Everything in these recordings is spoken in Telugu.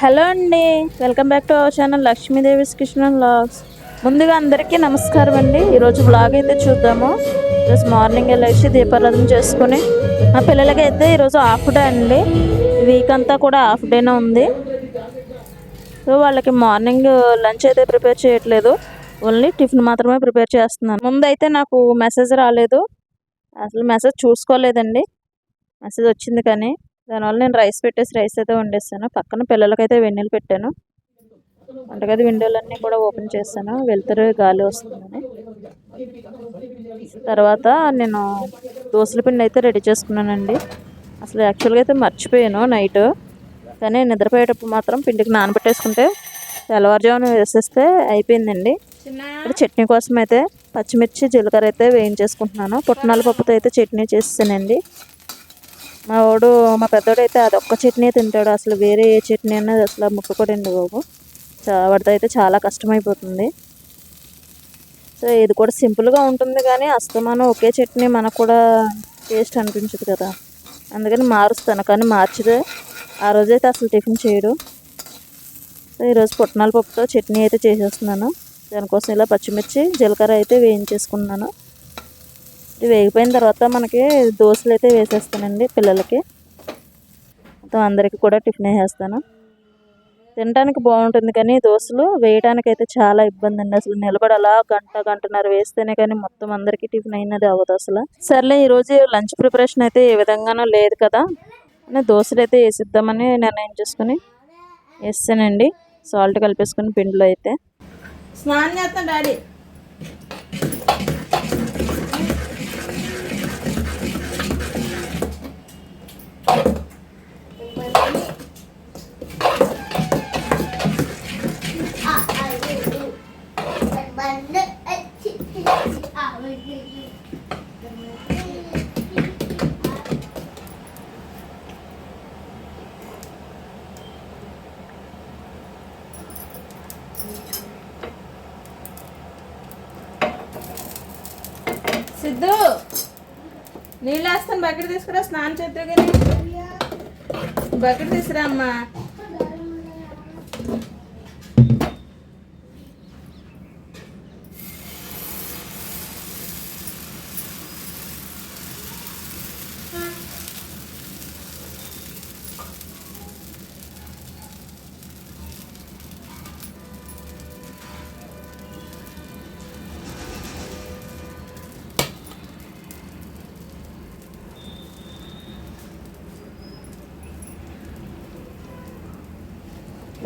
హలో అండి welcome back to our channel Lakshmidevi Krishna vlogs. ముందుగా అందరికీ నమస్కారం అండి. ఈరోజు బ్లాగ్ అయితే చూద్దాము. ఈరోజు మార్నింగ్ వెళ్ళేసి దీపారాధన చేసుకుని మా పిల్లలకి అయితే ఈరోజు హాఫ్ డే అండి. వీక్ అంతా కూడా హాఫ్ డేనే ఉంది. సో వాళ్ళకి మార్నింగ్ లంచ్ అయితే ప్రిపేర్ చేయట్లేదు. ఓన్లీ టిఫిన్ మాత్రమే ప్రిపేర్ చేస్తున్నాను. ముందైతే నాకు మెసేజ్ రాలేదు. అసలు మెసేజ్ చూసుకోలేదండి. మెసేజ్ వచ్చింది కానీ. దానివల్ల నేను రైస్ పెట్టేసి రైస్ అయితే వండేస్తాను. పక్కన పిల్లలకైతే వెన్నెలు పెట్టాను. వంటగది విండోలన్నీ కూడా ఓపెన్ చేస్తాను. వెళ్తారు గాలి వస్తుందని. తర్వాత నేను దోశల పిండి అయితే రెడీ చేసుకున్నానండి. అసలు యాక్చువల్గా అయితే మర్చిపోయాను నైట్. కానీ నిద్రపోయేటప్పుడు మాత్రం పిండికి నానబెట్టేసుకుంటే తెల్లవారుజామున వేసేస్తే అయిపోయిందండి. ఇప్పుడు చట్నీ కోసం అయితే పచ్చిమిర్చి జీలకర్ర అయితే వేయించేసుకుంటున్నాను. పుట్నాల పప్పుతో అయితే చట్నీ చేస్తానండి మా వాడు మా పెద్దోడు అయితే అది ఒక్క చట్నీ తింటాడు. అసలు వేరే ఏ చట్నీ అన్నది అసలు ముట్టుకోడండి బాబు. వాడితో అయితే చాలా కష్టమైపోతుంది. సో ఇది కూడా సింపుల్గా ఉంటుంది కానీ అస్తమానం ఒకే చట్నీ మనకు కూడా టేస్ట్ అనిపించదు కదా. అందుకని మారుస్తాను కానీ మార్చితే ఆ రోజైతే అసలు టిఫిన్ చేయడు. సో ఈరోజు పుట్నాల పప్పుతో చట్నీ అయితే చేసేస్తున్నాను. దానికోసం ఇలా పచ్చిమిర్చి జీలకర్ర అయితే వేయించేసుకున్నాను. ఇది వేగిపోయిన తర్వాత మనకి దోశలు అయితే వేసేస్తానండి పిల్లలకి. మొత్తం అందరికీ కూడా టిఫిన్ వేసేస్తాను. తినడానికి బాగుంటుంది కానీ దోశలు వేయడానికి అయితే చాలా ఇబ్బంది అండి అసలు నిలబడి అలా గంట గంటన్నర వేస్తేనే కానీ మొత్తం అందరికీ టిఫిన్ అయినది అవ్వదు అసలు. సర్లే ఈరోజు లంచ్ ప్రిపరేషన్ అయితే ఏ విధంగానూ లేదు కదా. అని దోశలు అయితే వేసిద్దామని నిర్ణయం చేసుకుని వేస్తానండి. సాల్ట్ కలిపేసుకుని పిండిలో అయితే. స్నానం చేస్తాను డాడీ. సిద్ధు నీళ్ళు వేస్తాను బకెట్ తీసుకురా స్నానం చేద్దాం కానీ. బకెట్ తీసుకురా అమ్మా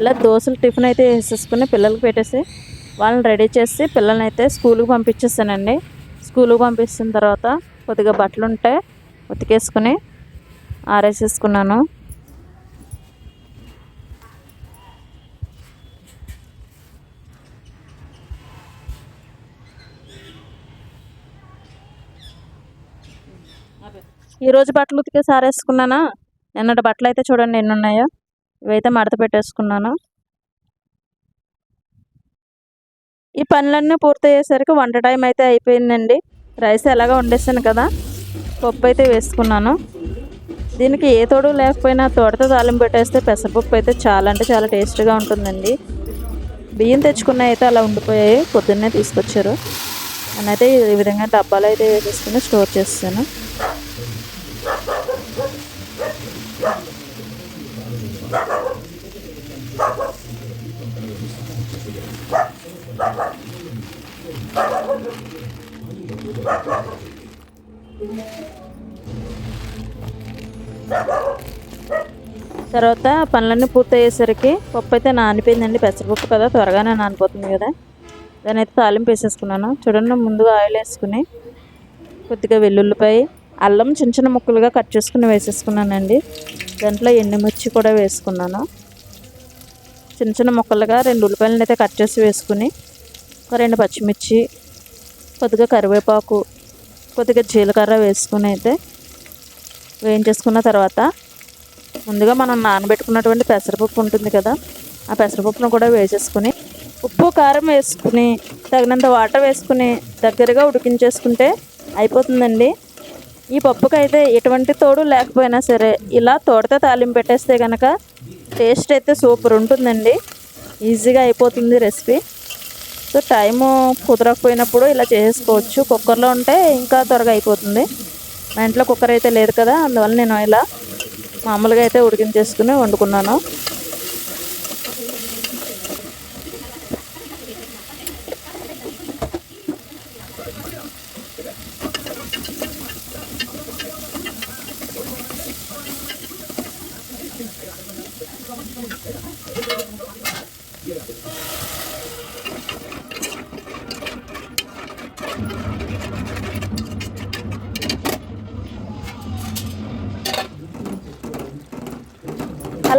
ఇలా దోశలు టిఫిన్ అయితే వేసేసుకుని పిల్లలకి పెట్టేసి వాళ్ళని రెడీ చేసి పిల్లల్ని అయితే స్కూల్కి పంపించేస్తానండి స్కూల్కి పంపించిన తర్వాత కొద్దిగా బట్టలు ఉంటే ఉతికేసుకుని ఆరేసేసుకున్నాను. ఈరోజు బట్టలు ఉతికేసి ఆరేసుకున్నానా? నిన్నటి బట్టలు అయితే చూడండి ఎన్ని ఉన్నాయో. ఇవైతే మడత పెట్టేసుకున్నాను. ఈ పనులన్నీ పూర్తయ్యేసరికి వంట టైం అయితే అయిపోయిందండి. రైస్ ఎలాగ వండేసాను కదా పప్పు అయితే వేసుకున్నాను. దీనికి ఏ తోడు లేకపోయినా తోటతో తాలింపు పెట్టేస్తే పెసరపప్పు అయితే చాలా అంటే చాలా టేస్ట్గా ఉంటుందండి. బియ్యం తెచ్చుకున్న అయితే అలా ఉండిపోయాయి పొద్దున్నే తీసుకొచ్చారు. నేనైతే ఈ విధంగా డబ్బాలు అయితే వేసేసుకుని స్టోర్ చేస్తాను తర్వాత పనులన్నీ పూర్తయ్యేసరికి పప్పు అయితే నానిపోయిందండి పెసరపప్పు కదా త్వరగానే నానిపోతుంది కదా. దాని అయితే తాలింపు వేసేసుకున్నాను. చూడండి ముందుగా ఆయిల్ వేసుకుని కొద్దిగా వెల్లుల్లిపాయ అల్లం చిన్న చిన్న ముక్కలుగా కట్ చేసుకుని వేసేసుకున్నానండి. దాంట్లో ఎండుమిర్చి కూడా వేసుకున్నాను. చిన్న చిన్న ముక్కలుగా రెండు ఉల్లిపాయలను అయితే కట్ చేసి వేసుకుని ఒక రెండు పచ్చిమిర్చి కొద్దిగా కరివేపాకు కొద్దిగా జీలకర్ర వేసుకుని అయితే వేయించేసుకున్న తర్వాత ముందుగా మనం నానబెట్టుకున్నటువంటి పెసరపప్పు ఉంటుంది కదా ఆ పెసరపప్పును కూడా వేసేసుకుని ఉప్పు కారం వేసుకుని తగినంత వాటర్ వేసుకుని దగ్గరగా ఉడికించేసుకుంటే అయిపోతుందండి. ఈ పప్పుకైతే ఎటువంటి తోడు లేకపోయినా సరే ఇలా తోడితే తాలింపు పెట్టేస్తే కనుక టేస్ట్ అయితే సూపర్ ఉంటుందండి. ఈజీగా అయిపోతుంది రెసిపీ. సో టైము కుదరకపోయినప్పుడు ఇలా చేసుకోవచ్చు కుక్కర్లో ఉంటే ఇంకా త్వరగా అయిపోతుంది. మా ఇంట్లో కుక్కర్ అయితే లేదు కదా అందువల్ల నేను ఇలా మామూలుగా అయితే ఉడికించేసుకుని వండుకున్నాను.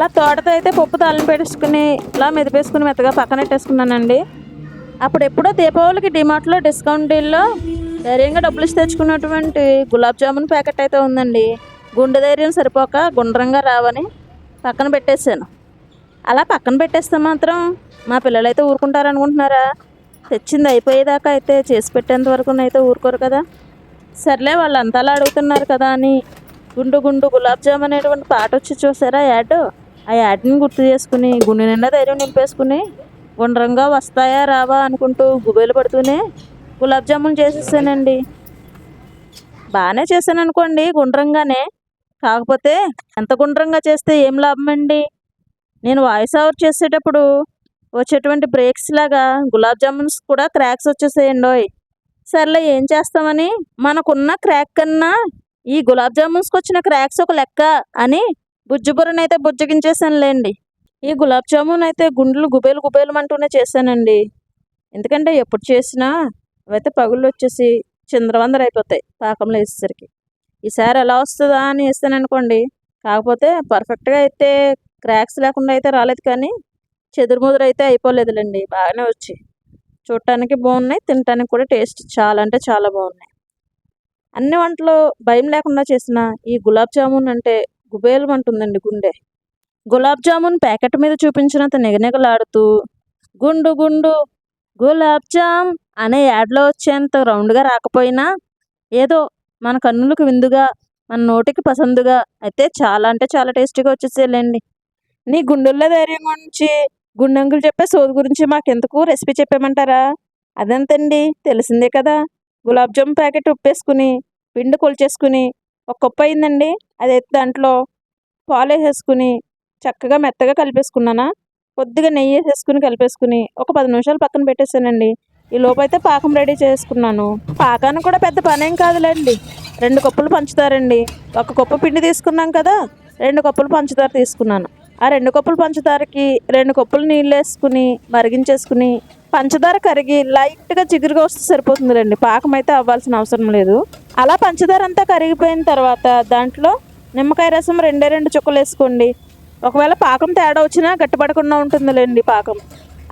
అలా తోటతో అయితే పప్పు తాళం పెట్టుకుని ఇలా మెదిపేసుకుని మెత్తగా పక్కన పెట్టేసుకున్నానండి. అప్పుడు ఎప్పుడో దీపావళికి డిమార్ట్లో డిస్కౌంట్ డీల్లో ధైర్యంగా డబ్బులు ఇచ్చి తెచ్చుకున్నటువంటి గులాబ్ జామున్ ప్యాకెట్ అయితే ఉందండి. గుండె ధైర్యం సరిపోక గుండ్రంగా రావని పక్కన పెట్టేశాను. అలా పక్కన పెట్టేస్తే మాత్రం మా పిల్లలైతే ఊరుకుంటారనుకుంటున్నారా? తెచ్చింది అయిపోయేదాకా అయితే చేసి పెట్టేంత వరకు అయితే ఊరుకోరు కదా. సర్లే వాళ్ళు అంతలా అడుగుతున్నారు కదా అని గుండు గుండు గులాబ్ జామ్ అనేటువంటి పాట వచ్చి చూసారా యాడ్ ఆ యాడ్ని గుర్తు చేసుకుని గుండె నిండా ధైర్యం నింపేసుకుని గుండ్రంగా వస్తాయా రావా అనుకుంటూ గుబేలు పడుతూనే గులాబ్ జామున్ చేసేసానండి. బాగానే చేశాను అనుకోండి గుండ్రంగానే. కాకపోతే ఎంత గుండ్రంగా చేస్తే ఏం లాభం అండి నేను వాయిస్ ఓవర్ చేసేటప్పుడు వచ్చేటువంటి బ్రేక్స్ లాగా గులాబ్ జామున్స్ కూడా క్రాక్స్ వచ్చేసేయండి సర్లే ఏం చేస్తామని? మనకున్న క్రాక్ కన్నా ఈ గులాబ్ జామున్స్కి వచ్చిన క్రాక్స్ ఒక లెక్క అని బుజ్జుబుర్రనైతే బుజ్జగించేసానులేండి ఈ గులాబ్ జామున్ అయితే గుండెలు గుబేలు గుబేలు అంటూనే చేశానండి. ఎందుకంటే ఎప్పుడు చేసినా అవైతే పగుళ్ళు వచ్చేసి చిందరవందర అయిపోతాయి పాకంలో వేసేసరికి. ఈసారి ఎలా వస్తుందా అని వేస్తాను అనుకోండి కాకపోతే పర్ఫెక్ట్గా అయితే క్రాక్స్ లేకుండా అయితే రాలేదు కానీ చెదురుముదురు అయితే అయిపోలేదులేండి. బాగానే వచ్చి చూడటానికి బాగున్నాయి తినటానికి కూడా టేస్ట్ చాలా అంటే చాలా బాగున్నాయి. అన్ని వంటలు భయం లేకుండా చేసిన ఈ గులాబ్ జామున్ అంటే గుబేలం అంటుందండి గుండె. గులాబ్ జామున్ ప్యాకెట్ మీద చూపించినంత నిగనిగలాడుతూ గుండు గుండు గులాబ్ జామ్ అనే యాడ్లో వచ్చేంత రౌండ్గా రాకపోయినా ఏదో మన కన్నులకు విందుగా మన నోటికి పసందుగా అయితే చాలా అంటే చాలా టేస్టీగా వచ్చేసేలేండి నీ గుండెల్లో ధైర్యం గురించి గుండెంగులు చెప్పే సోది గురించి మాకెందుకు రెసిపీ చెప్పేమంటారా అదంతండి తెలిసిందే కదా. గులాబ్ జామ్ ప్యాకెట్ ఉప్పేసుకుని పిండి కొలిచేసుకుని ఒక కుప్ప అయిందండి. అది దాంట్లో పాలు వేసేసుకుని చక్కగా మెత్తగా కలిపేసుకున్నానా? కొద్దిగా నెయ్యి వేసేసుకుని కలిపేసుకుని ఒక పది నిమిషాలు పక్కన పెట్టేసానండి ఈ లోపైతే పాకం రెడీ చేసుకున్నాను. పాకానికి కూడా పెద్ద పనేం కాదులేండి. రెండు కప్పులు పంచుతారండి ఒక కప్పు పిండి తీసుకున్నాం కదా రెండు కప్పులు పంచదార తీసుకున్నాను. ఆ రెండు కప్పులు పంచదారకి రెండు కప్పులు నీళ్ళు వేసుకుని మరిగించేసుకుని పంచదార కరిగి లైట్గా చిగురుగా వస్తే సరిపోతుందిలేండి. పాకం అయితే అవ్వాల్సిన అవసరం లేదు. అలా పంచదార అంతా కరిగిపోయిన తర్వాత దాంట్లో నిమ్మకాయ రసం రెండే రెండు చుక్కలు వేసుకోండి. ఒకవేళ పాకం తేడా వచ్చినా గట్టిపడకుండా ఉంటుందిలేండి పాకం.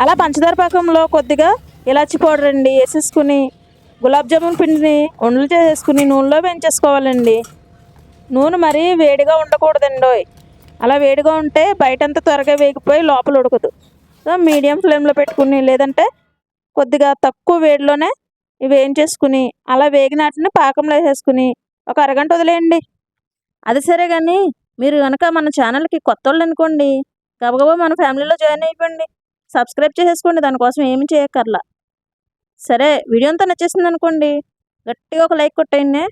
అలా పంచదార పాకంలో కొద్దిగా ఇలాచి పౌడర్ అండి వేసేసుకుని గులాబ్ జామున్ పిండిని ఉండలు చేసేసుకుని నూనెలో వేయించేసుకోవాలండి. నూనె మరీ వేడిగా ఉండకూడదండి అలా వేడిగా ఉంటే బయటంతా త్వరగా వేగిపోయి లోపల ఉడకదు. సో మీడియం ఫ్లేమ్లో పెట్టుకుని లేదంటే కొద్దిగా తక్కువ వేడిలోనే ఇవి వేయించేసుకుని అలా వేగినాటిని పాకంలో వేసేసుకుని ఒక అరగంట వదిలేయండి. అది సరే కానీ మీరు కనుక మన ఛానల్కి కొత్త వాళ్ళు అనుకోండి గబగబా మన ఫ్యామిలీలో జాయిన్ అయిపోండి. సబ్స్క్రైబ్ చేసేసుకోండి దానికోసం ఏమి చేయక్కర్లా. సరే వీడియో అంతా నచ్చేసింది అనుకోండి గట్టిగా ఒక లైక్ కొట్టేయండి.